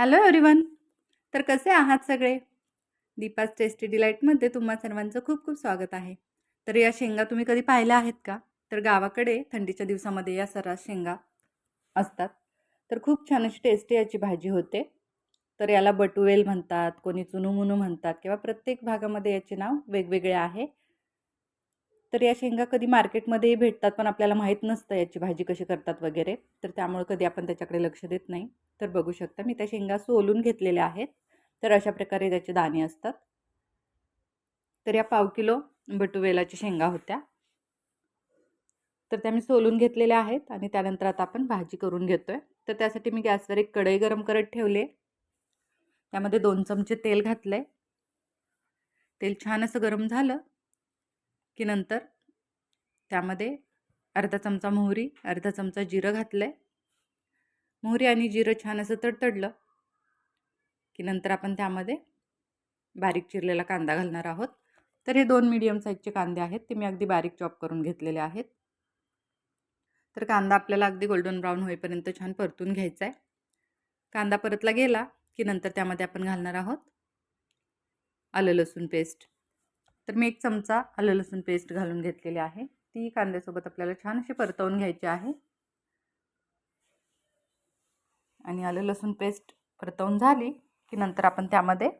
Hello everyone तर कसे आहात सगळे? दीपास टेस्टी डिलाईटमध्ये तुम्हा सर्वांचं खूप खूप स्वागत आहे. तर या शेंगा तुम्ही कधी पाहिल्या आहेत का? तर गावाकडे थंडीच्या दिवसामध्ये या सर्रास शेंगा असतात. तर खूप छान अशी टेस्टी याची भाजी होते. तर याला बटुवेल म्हणतात कोणी चुनुमुनू म्हणतात किंवा प्रत्येक भागामध्ये याचे नाव वेगवेगळे आहे. तर या शेंगा कधी मार्केटमध्येही भेटतात पण आपल्याला माहीत नसतं याची भाजी कशी करतात वगैरे. तर त्यामुळे कधी आपण त्याच्याकडे लक्ष देत नाही. तर बघू शकता मी त्या शेंगा सोलून घेतलेल्या आहेत. तर अशा प्रकारे त्याचे दाणे असतात. तर या पाव किलो बटुवेलाच्या शेंगा होत्या. तर त्या मी सोलून घेतलेल्या आहेत आणि त्यानंतर आता आपण भाजी करून घेतो आहे तर त्यासाठी मी गॅसवर एक कढई गरम करत ठेवले त्यामध्ये दोन चमचे तेल घातलं आहे तेल छान असं गरम झालं. की नंतर त्यामध्ये अर्धा चमचा मोहरी अर्धा चमचा जिरं घातलं आहे मोहरी आणि जिरं छान असं तडतडलं की नंतर आपण त्यामध्ये बारीक चिरलेला कांदा घालणार आहोत. तर हे दोन मीडियम साईजचे कांदे आहेत ते मी अगदी बारीक चॉप करून घेतलेले आहेत. तर कांदा आपल्याला अगदी गोल्डन ब्राऊन होईपर्यंत छान परतून घ्यायचा आहे कांदा परतला गेला की नंतर त्यामध्ये आपण घालणार आहोत आलं लसूण पेस्ट तर मी एक चमचा आलं लसूण पेस्ट घालून घेतलेली आहे. ती कांद्यासोबत आपल्याला छान अशी परतवून घ्यायची आहे. आणि आलं लसूण पेस्ट परतवून झाली की नंतर आपण त्यामध्ये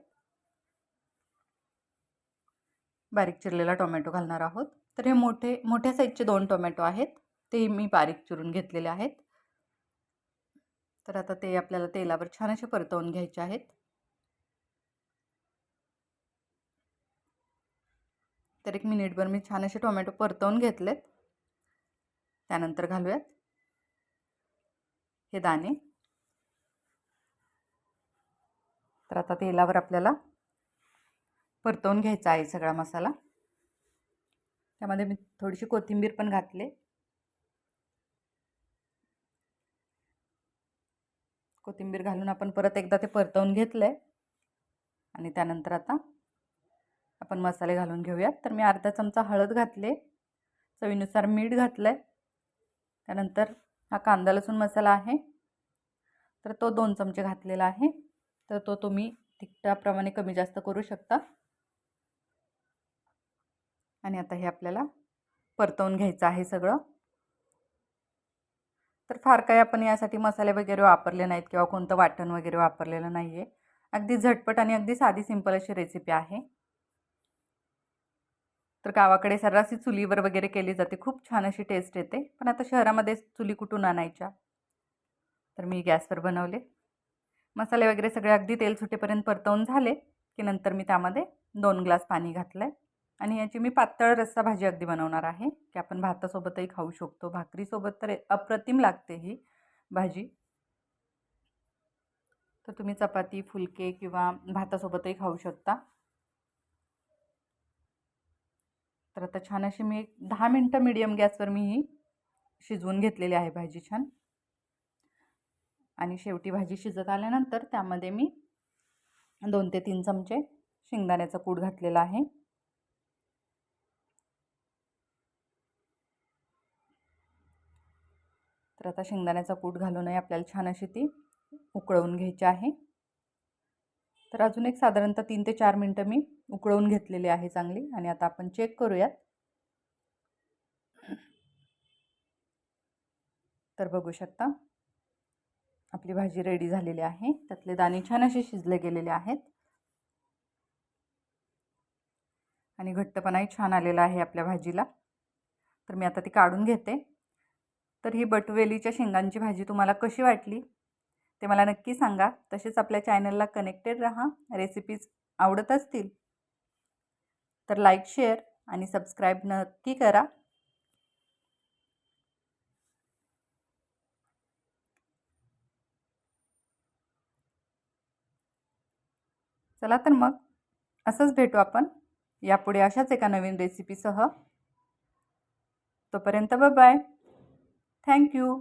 बारीक चिरलेला टोमॅटो घालणार आहोत. तर हे मोठे मोठ्या साईजचे दोन टोमॅटो आहेत. ते मी बारीक चिरून घेतलेले आहेत. तर आता ते आपल्याला तेलावर छान असे परतवून घ्यायचे आहेत. तर एक मिनिटभर मी छान असे टोमॅटो परतवून घेतलेत. त्यानंतर घालूयात. हे दाणे. तर आता तेलावर आपल्याला परतवून घ्यायचा आहे सगळा मसाला. त्यामध्ये मी थोडीशी कोथिंबीर पण घातले. कोथिंबीर घालून आपण परत एकदा ते परतवून घेतलं आहे आणि त्यानंतर आता आपण मसाले घालून घेऊयात. तर मी अर्धा चमचा हळद घातले. चवीनुसार मीठ घातलं आहे त्यानंतर हा कांदा लसूण मसाला आहे. तर तो दोन चमचे घातलेला आहे. तर तो तुम्ही तिखटाप्रमाणे कमी जास्त करू शकता. आणि आता हे आपल्याला परतवून घ्यायचं आहे सगळं. तर फार काही आपण यासाठी मसाले वगैरे वापरले नाहीत किंवा कोणतं वाटण वगैरे वापरलेलं नाही आहे अगदी झटपट आणि अगदी साधी सिंपल अशी रेसिपी आहे. तर गावाकडे सर्रासी चुलीवर वगैरे केली जाते. खूप छान अशी टेस्ट येते. पण आता शहरामध्ये चुली कुठून आणायच्या? तर मी गॅसवर बनवले. मसाले वगैरे सगळे अगदी तेल सुटेपर्यंत परतवून झाले की नंतर मी त्यामध्ये दोन ग्लास पाणी घातलं आहे आणि याची मी पातळ रस्सा भाजी अगदी बनवणार आहे की आपण भातासोबतही खाऊ शकतो. भाकरीसोबत तर अप्रतिम लागते ही भाजी. तर तुम्ही चपाती फुलके किंवा भातासोबतही खाऊ शकता. तर आता छान अशी मी एक दहा मिनटं मिडियम गॅसवर मी ही शिजवून घेतलेली आहे भाजी छान. आणि शेवटी भाजी शिजत आल्यानंतर त्यामध्ये मी दोन ते तीन चमचे शेंगदाण्याचा कूट घातलेला आहे. तर आता शेंगदाण्याचा कूट घालूनही आपल्याला छान अशी ती उकळवून घ्यायची आहे. तर अजून एक साधारणतः तीन ते चार मिनटं मी उकळवून घेतलेली आहे चांगली आणि आता आपण चेक करूयात. तर बघू शकता आपली भाजी रेडी झालेली आहे. त्यातले दाणे छान असे शिजले गेलेले आहेत. आणि घट्टपणाही छान आलेला आहे आपल्या भाजीला. तर मी आता ती काढून घेते. तर ही बटवेलीच्या शेंगांची भाजी तुम्हाला कशी वाटली? ते मला नक्की सांगा. तसेच आपल्या चॅनलला कनेक्टेड रहा. रेसिपीज आवडत असतील तर लाईक शेअर आणि सबस्क्राईब नक्की करा. चला तर मग असंच भेटू आपण. यापुढे अशाच एका नवीन रेसिपीसह. तोपर्यंत बाय थँक्यू